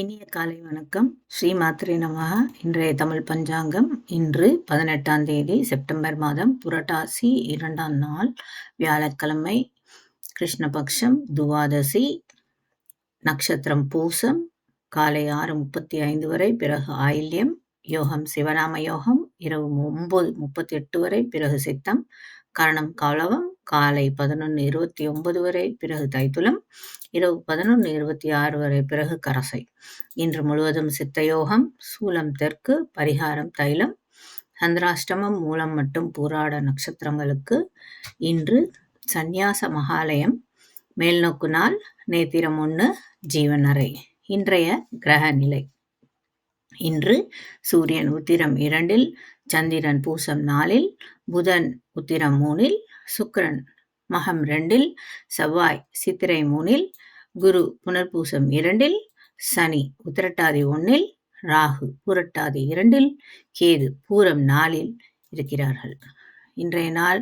இனிய காலை வணக்கம். ஸ்ரீ மாத்ரே நமக இன்றைய தமிழ் பஞ்சாங்கம் இன்று பதினெட்டாம் தேதி செப்டம்பர் மாதம் புரட்டாசி இரண்டாம் நாள் வியாழக்கிழமை. கிருஷ்ணபக்ஷம் துவாதசி நட்சத்திரம் பூசம் காலை ஆறு முப்பத்தி ஐந்து வரை பிறகு ஆயில்யம் யோகம் சிவநாம யோகம் இரவு ஒன்பது முப்பத்தி எட்டு வரை பிறகு சித்தம் கரணம் கலவம் காலை பதினொன்று இருபத்தி ஒன்பது வரை பிறகு தைத்துலம் இரவு பதினொன்று இருபத்தி ஆறு வரை பிறகு கரசை. இன்று முழுவதும் சித்தயோகம் சூலம் தெற்கு பரிகாரம் தைலம் சந்திராஷ்டமம் மூலம் மற்றும் பூராட நட்சத்திரங்களுக்கு இன்று சந்நியாச மகாலயம் மேல்நோக்கு நாள் நேத்திரம் ஒன்று ஜீவனரை இன்றைய கிரக நிலை. இன்று சூரியன் உத்திரம் இரண்டில் சந்திரன் பூசம் நாளில் புதன் உத்திரம் மூணில் சுக்கரன் மகம் ரெண்டில் செவ்வாய் சித்திரை மூணில் குரு புனர்பூசம் இரண்டில் சனி உத்திரட்டாதி ஒன்னில் ராகு பூரட்டாதி இரண்டில் கேது பூரம் நாளில் இருக்கிறார்கள். இன்றைய நாள்